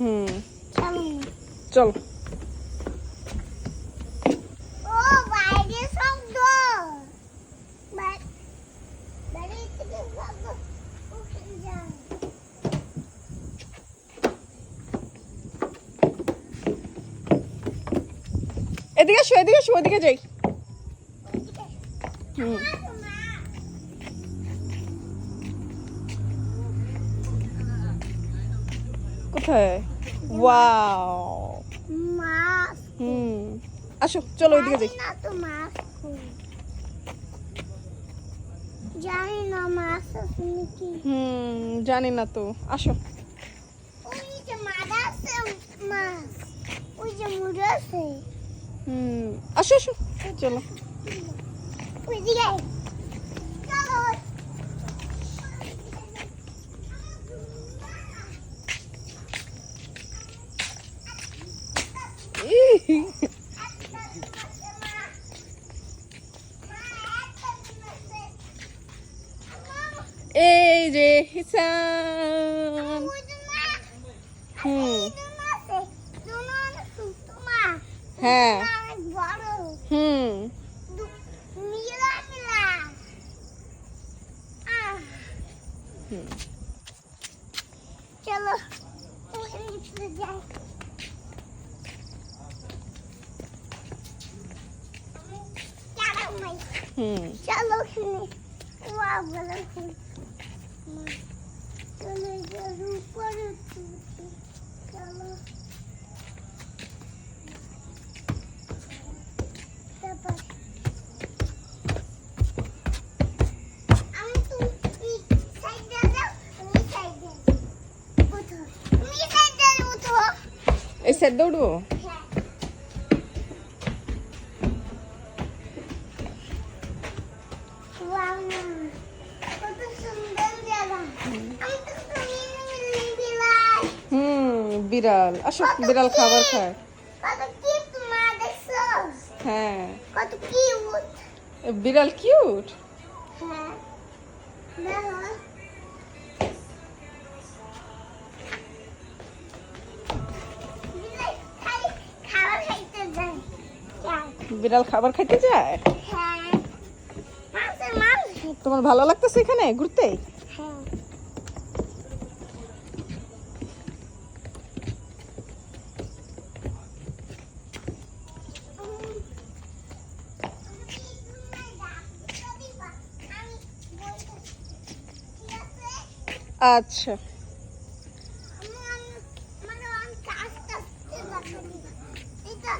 হুম। চলো। এদিকে আসো এদিকে আসো ওদিকে যাই। হুম। কোথায়? ওয়াও মাছ হুম। আসো চলো ওইদিকে যাই। না তো মাছ। জানি না মাছ আছে নাকি। হুম জানি না তো। আসো। ওই যে মাছ আছে মাছ ওই যে মুড়ে আছে হুম আসো আসো। চলো। ওইদিকে চলো। এই যে হিসান। হুম। হ্যাঁ। হুম। হুম। চলো তুমি সাইডে উঠো এই সেট দৌড়বো বিড়াল। আসো বিড়াল খাবার খায়। হ্যাঁ। বিড়াল কিউট হ্যাঁ। বিড়াল খাবার খাইতে যায়? হ্যাঁ। তোমার ভালো লাগতেছে এখানে ঘুরতে হ্যাঁ আচ্ছা। এটা